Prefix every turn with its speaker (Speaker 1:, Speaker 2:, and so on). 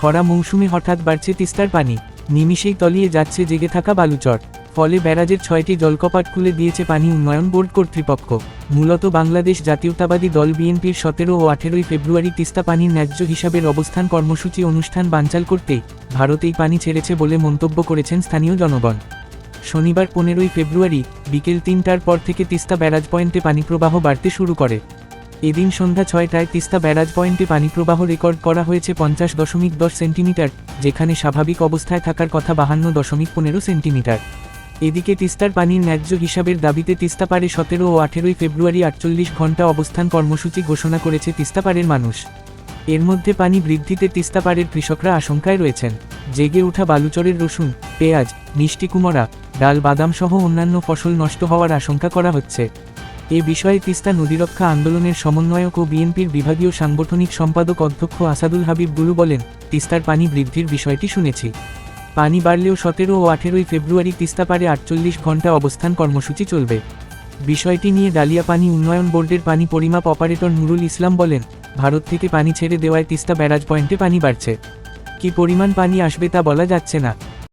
Speaker 1: খরা মৌসুমে হঠাৎ বাড়ছে তিস্তার পানি। নিমিষেই তলিয়ে যাচ্ছে জেগে থাকা বালুচর। ফলে ব্যারাজের ছয়টি জলকপাট খুলে দিয়েছে পানি উন্নয়ন বোর্ড কর্তৃপক্ষ। মূলত বাংলাদেশ জাতীয়তাবাদী দল বিএনপির সতেরো ও আঠেরোই ফেব্রুয়ারি তিস্তা পানির ন্যায্য হিসাবের অবস্থান কর্মসূচি অনুষ্ঠান বানচাল করতেই ভারত এই পানি ছেড়েছে বলে মন্তব্য করেছেন স্থানীয় জনগণ। শনিবার পনেরোই ফেব্রুয়ারি বিকেল তিনটার পর থেকে তিস্তা ব্যারাজ পয়েন্টে পানিপ্রবাহ বাড়তে শুরু করে। এদিন সন্ধ্যা ছয়টায় তিস্তা ব্যারাজ পয়েন্টে পানিপ্রবাহ রেকর্ড করা হয়েছে পঞ্চাশ দশমিক দশ সেন্টিমিটার, যেখানে স্বাভাবিক অবস্থায় থাকার কথা বাহান্ন দশমিক পনেরো সেন্টিমিটার। এদিকে তিস্তার পানির ন্যায্য হিসাবের দাবিতে তিস্তাপাড়ে সতেরো ও আঠেরোই ফেব্রুয়ারি আটচল্লিশ ঘণ্টা অবস্থান কর্মসূচি ঘোষণা করেছে তিস্তাপাড়ের মানুষ। এর মধ্যে পানি বৃদ্ধিতে তিস্তাপাড়ের কৃষকরা আশঙ্কায় রয়েছেন। জেগে ওঠা বালুচরের রসুন, পেঁয়াজ, মিষ্টি কুমড়া, ডাল বাদাম সহ অন্যান্য ফসল নষ্ট হওয়ার আশঙ্কা করা হচ্ছে। এ বিষয়ে তিস্তা নদীরক্ষা আন্দোলনের সমন্বয়ক ও বিএনপির বিভাগীয় সাংগঠনিক সম্পাদক অধ্যক্ষ আসাদুল হাবিব গুরু বলেন, তিস্তার পানি বৃদ্ধির বিষয়টি শুনেছি। পানি বাড়লেও সতেরো ও আঠেরোই ফেব্রুয়ারি তিস্তাপাড়ে আটচল্লিশ ঘণ্টা অবস্থান কর্মসূচি চলবে। বিষয়টি নিয়ে ডালিয়া পানি উন্নয়ন বোর্ডের পানি পরিমাপ অপারেটর নুরুল ইসলাম বলেন, ভারত থেকে পানি ছেড়ে দেওয়ায় তিস্তা ব্যারাজ পয়েন্টে পানি বাড়ছে। কি পরিমাণ পানি আসবে তা বলা যাচ্ছে না।